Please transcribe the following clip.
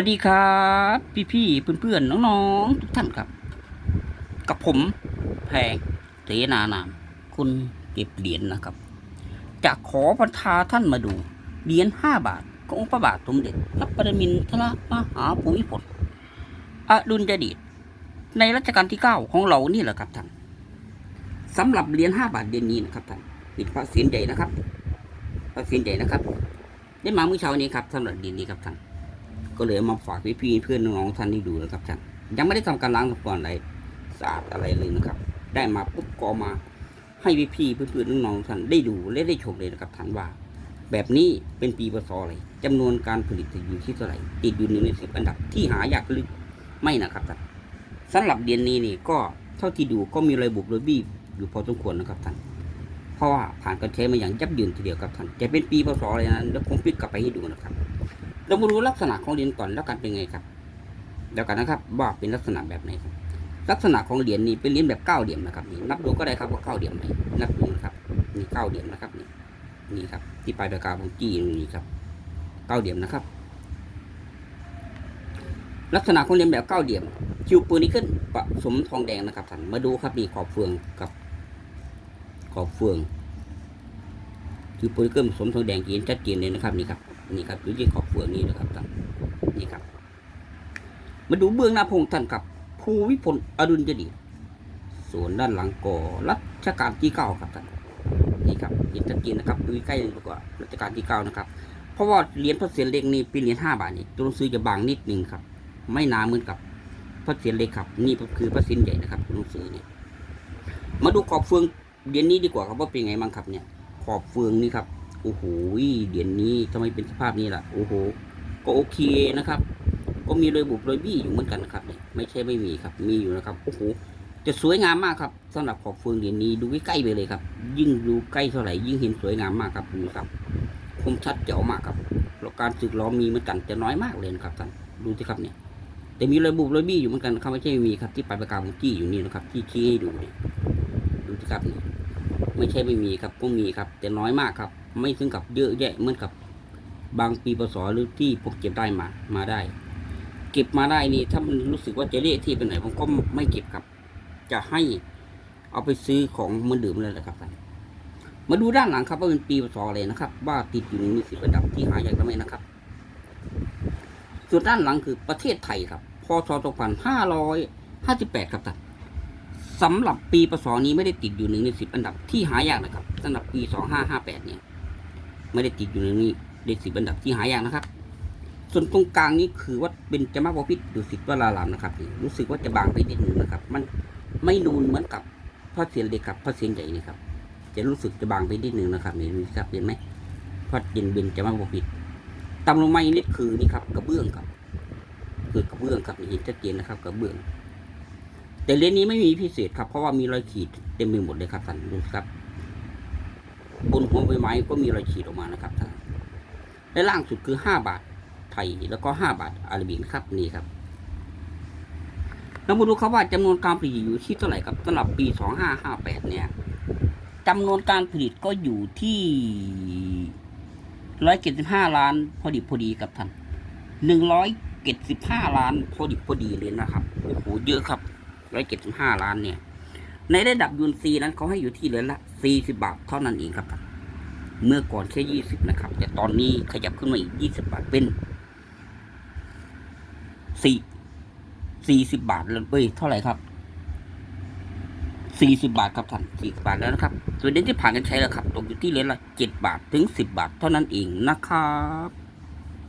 วัสดีครับพี่พี่ๆเพื่อนๆน้องๆทุกท่านครับ กับผมแพงเสนานามคุณเก็บเหรียญนะครับ จะขอประทาท่านมาดูเหรียญห้าบาทขององค์พระบาทสมเด็จพระปรมินทรมหาภูมิพลอดุลยเดชในรัชกาลที่เก้าของเรานี่แหละครับท่านสำหรับเหรียญห้าบาทเหรียญนี้นะครับท่านเป็นพระเศียรใหญ่นะครับพระเศียรใหญ่นะครับ ได้มาเมื่อเช้านี้ครับสำหรับเหรียญนี้ครับท่าน ก็เลยมาฝากพี่ๆเพื่อนน้องๆท่านได้ดูนะครับท่านยังไม่ได้ทำการล้างทำความอะไรสะอาดอะไรเลยนะครับ ได้มาปุ๊บก็มาให้พี่ๆเพื่อนๆน้องๆท่านได้ดูและได้ชมเลยนะครับท่านว่า แบบนี้เป็นปีพศอะไรจำนวนการผลิตอยู่ที่เท่าไหร่ติดอยู่หนึ่งในสิบอันดับที่หายากหรือไม่นะครับท่านสำหรับเดือนนี้นี่ก็เท่าที่ดูก็มีรอยบุบรอยบี้อยู่พอสมควรนะครับท่านเพราะว่าผ่านการใช้มาอย่างยับยืนทีเดียวครับท่านจะเป็นปีพศอะไรนั้นเดี๋ยวผมพลิกกลับไปให้ดูนะครับ เรามาดูลักษณะของเหรียญก่อนแล้วกันเป็นไงครับเดี๋ยวกันนะครับว่าเป็นลักษณะแบบไหนครับ ลักษณะของเหรียญนี้เป็นเหรียญแบบเก้าเหลี่ยมนะครับนี่นับดูก็ได้ครับว่าเก้าเหลี่ยมไหมนับดูนะครับนี่เก้าเหลี่ยมนะครับนี่นี่ครับ ที่ปลายปากกาผมจี้นี่ครับเก้าเหลี่ยมนะครับ ลักษณะของเหรียญแบบเก้าเหลี่ยมคิวปืนนี้ขึ้นผสมทองแดงนะครับท่านมาดูครับนี่ขอบเฟืองกับขอบเฟืองคิวปืนนี้ขึ้นผสมทองแดงเห็นชัดเจนเลยนะครับนี่ครับ นี่ครับอยู่ที่ขอบเฟืองนี้นะครับท่านนี่ครับ มาดูเบื้องหน้าพงท่านกับภูวิพลอดุลยเดชส่วนด้านหลังก่อรัชกาลที่เก้าครับท่านนี่ครับเห็นชัดเจนนะครับดูใกล้ดีกว่ารัชกาลที่เก้านะครับ เพราะว่าเหรียญพระเศียรเล็กนี่เป็นเหรียญห้าบาทนี่ตัวหนังสือจะบางนิดนึงครับ ไม่หนาเหมือนกับพระเศียรเล็กครับ นี่ก็คือพระเศียรใหญ่นะครับตัวหนังสือนี่มาดูขอบเฟืองเหรียญนี้ดีกว่าครับว่าเป็นไงบ้างครับเนี่ย ขอบเฟืองนี่ครับ โอ้โหเหรียญนี้ทำไมเป็นสภาพนี้ล่ะ โอ้โห ก็โอเคนะครับ ก็มีรอยบุบรอยบี้อยู่เหมือนกันนะครับเนี่ยไม่ใช่ไม่มีครับ มีอยู่นะครับ โอ้โห จะสวยงามมากครับสำหรับขอบเฟืองเหรียญนี้ดูใกล้ๆไปเลยครับ ยิ่งดูใกล้เท่าไหร่ยิ่งเห็นสวยงามมากครับดูครับ คมชัดเจ๋วมากครับแล้วการสึกล้อมีเหมือนกันแต่น้อยมากเลยนะครับท่าน ดูสิครับเนี่ย แต่มีรอยบุบรอยบี้อยู่เหมือนกันครับไม่ใช่ไม่มีครับที่ปลายปากกาผมจี้อยู่นี่นะครับที่ชี้ให้ดูเนี่ยดูสิครับนี่ไม่ใช่ไม่มีครับก็มีครับ แต่น้อยมากครับ ไม่ถึงกับเยอะแยะเหมือนกับบางปีพศหรือที่ผมเก็บได้มามาได้ เก็บมาได้นี่ถ้ามันรู้สึกว่าจะเละที่ไปไหนผมก็ไม่เก็บครับ จะให้เอาไปซื้อของมือดื่มเลยแหละครับท่านมาดูด้านหลังครับว่าเป็นปีพศอะไรนะครับ ว่าติดอยู่ในมือสิบระดับที่หายากหรือไม่นะครับ ส่วนด้านหลังคือประเทศไทยครับพศ2558 ครับท่านสำหรับปีปศนี้ไม่ได้ติดอยู่หนึ่งในสิบอันดับที่หายากนะครับสำหรับปีสองห้าห้าแปดเนี่ย ไม่ได้ติดอยู่ในนี้ในสิบอันดับที่หายากนะครับ ส่วนตรงกลางนี้คือว่าเป็นจมาบพิษดุสิตวรารามนะครับรู้สึกว่าจะบางไปนิดหนึ่งนะครับ มันไม่นูนเหมือนกับพระเศียรเล็กกับพระเศียรใหญ่นี่ครับ จะรู้สึกจะบางไปนิดหนึ่งนะครับเห็นี่ครับเห็นไหมพระเย็นเป็นจมาบพิษตำลงมาอีกนิดคือนี่ครับกระเบื้องครับคือกระเบื้องครับนี่เห็นชัดเจนนะครับกระเบื้องแต่เลนนี้ไม่มีพิเศษครับเพราะว่ามีรอยขีดเต็มไปหมดเลยครับท่านดูครับ บนหัวใบไม้ก็มีรอยขีดออกมานะครับท่านและล่างสุดคือห้าบาทไทยแล้วก็ห้าบาทอาราบิกนครับนี่ครับเรามาดูครับว่าจำนวนการผลิตอยู่ที่เท่าไหร่ครับสำหรับปีสองห้าห้าแปดเนี่ยจำนวนการผลิตก็อยู่ที่ร้อยเจ็ดสิบห้าล้าน พอดีพอดีครับท่านหนึ่งร้อยเจ็ดสิบห้าล้าน พอดีพอดีเลยนะครับโอ้โหเยอะครับร้อยเจ็ดสิบห้าล้านเนี่ย ในระดับยูนซีนั้นเขาให้อยู่ที่เหรียญละสี่สิบาทเท่านั้นเองครับ เมื่อก่อนแค่ยี่สิบนะครับ แต่ตอนนี้ขยับขึ้นมาอีกยี่สิบาทเป็นสี่สี่สิบาทแล้วเอ้ยเท่าไหร่ครับสี่สิบาทครับท่านสี่สิบาทแล้วนะครับส่วนเดือนที่ผ่านกันใช้แล้วครับ ตกอยู่ที่เหรียญละเจ็ดบาทถึงสิบบาทเท่านั้นเองนะครับ